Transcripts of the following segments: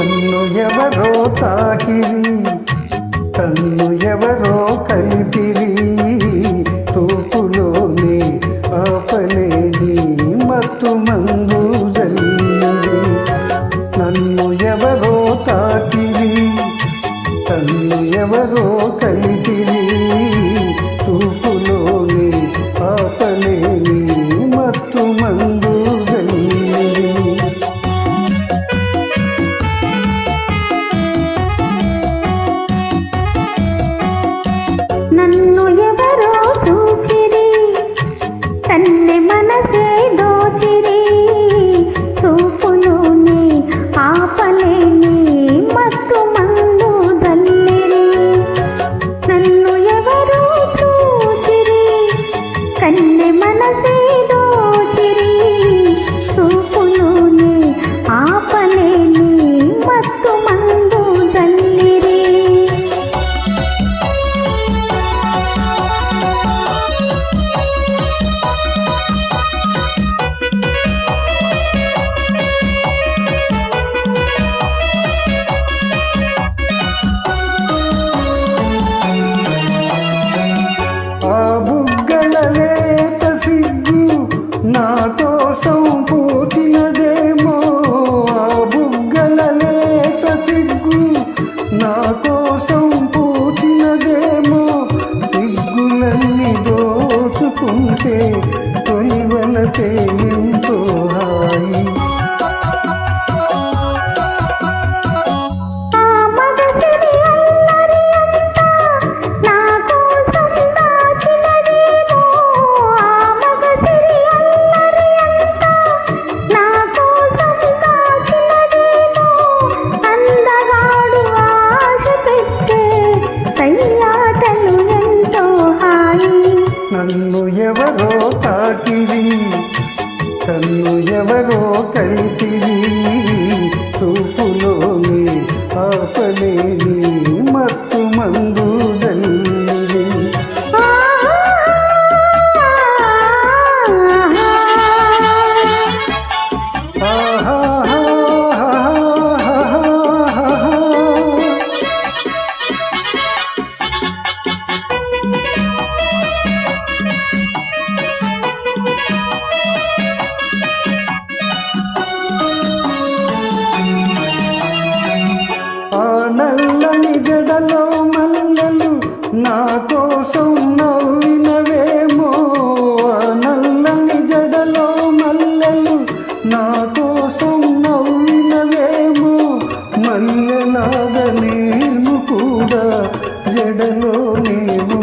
మన్ను ఎవరో తాకిరి కన్ను ఎవరో కలిపిరి. కన్ను ఎవరో తాకిరి కన్ను ఎవరో కలిపిరి తూపులోని ఆపలేని కోసం నవ్వినవేమో నల్లని జడలో మల్లెలు నా కోసం నవ్వినవేమో మల్లెలాగ నేను కూడా జడలో నీవు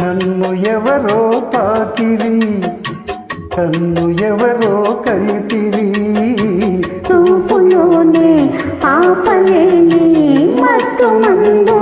నన్ను ఎవరో తాకిరి నన్ను ఎవరో కలిపిరి. రూపులోనే ఆపలేని మత్తు మందు